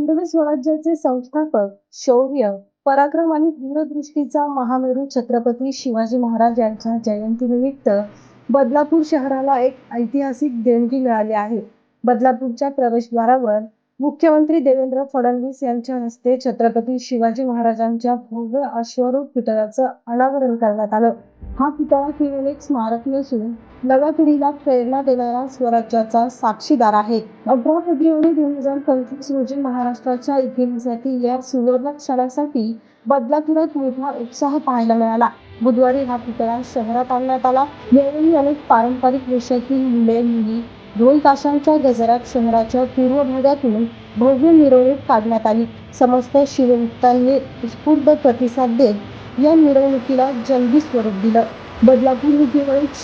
हिंदवी स्वराज्याचे संस्थापक शौर्य पराक्रम आणि दूरदृष्टीचा महामेरू छत्रपती शिवाजी महाराज यांच्या जयंतीनिमित्त बदलापूर शहराला एक ऐतिहासिक देणगी मिळाली आहे. बदलापूरच्या प्रवेशद्वारावर मुख्यमंत्री देवेंद्र फडणवीस यांच्या हस्ते छत्रपती शिवाजी महाराजांच्या भव्य अश्वरूप पुतळ्याचं अनावरण करण्यात आलं. हा पुतळा केवळ एक स्मारक नसून नव्या पिढीला प्रेरणा देणारा स्वराज्याचा साक्षीदार आहे. अठरा फेब्रुवारी दोन हजार पंचवीस रोजी महाराष्ट्राच्या इतिहासातील या सुवर्ण क्षणासाठी बदलापुरात मोठा उत्साह पाहायला मिळाला. बुधवारी हा पुतळा शहरात आणण्यात आला. यावेळी अनेक पारंपरिक वेशातील मुले मुली ढोल ताशांच्या गजरात शहराच्या पूर्व भागातून भव्य मिरवणूक काढण्यात आली. समस्त शिवभक्तांनी उत्स्फूर्त प्रतिसाद देत या मिरवणुकीला जंगी स्वरूप दिलं. बदलापूर ही केवळ एक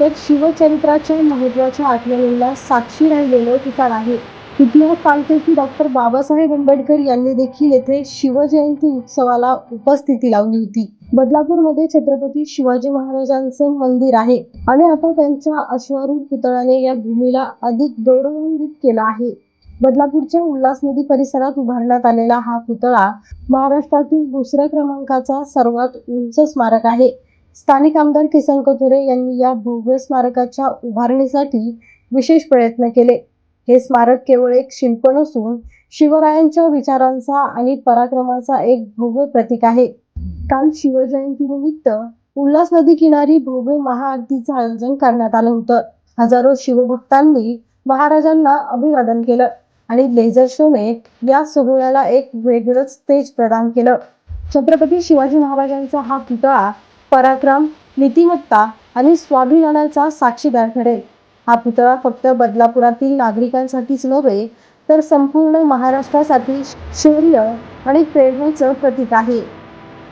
तर शिवचरित्राच्या महत्त्वाच्या आठवणीला साक्षी राहिलेलं ठिकाण आहे. इतिहास सांगते की डॉक्टर बाबासाहेब आंबेडकर यांनी देखील येथे शिवजयंती उत्सवाला उपस्थिती लावली होती. बदलापूरमध्ये छत्रपती शिवाजी महाराजांचे मंदिर आहे आणि आता त्यांच्या अश्वारूढ पुतळ्याने या भूमीला अधिक गौरवान्वित केला आहे. बदलापूरच्या उल्हास नदी परिसरात उभारण्यात आलेला हा पुतळा महाराष्ट्रातील दुसऱ्या क्रमांकाचा सर्वात उंच स्मारक आहे. स्थानिक आमदार किसन कथोरे यांनी या भव्य स्मारकाच्या उभारणीसाठी विशेष प्रयत्न केले. हे स्मारक केवळ एक शिल्प नसून शिवरायांच्या विचारांचा आणि पराक्रमाचा एक भव्य प्रतीक आहे. काल शिवजयंतीनिमित्त उल्हास नदी किनारी भव्य महाआरतीचं आयोजन करण्यात आलं होतं. हजारो शिवभक्तांनी महाराजांना अभिवादन केलं. आणि लेझर शोने या सोहळ्याला एक वेगळंच तेज प्रदान केलं. छत्रपती शिवाजी महाराजांचा हा पुतळा पराक्रम नीतिमत्ता आणि स्वाभिमानाचा साक्षीदार ठरेल. हा पुतळा फक्त बदलापुरातील नागरिकांसाठीच नव्हे तर संपूर्ण महाराष्ट्रासाठी शौर्य आणि प्रेरणेचं प्रतीक आहे.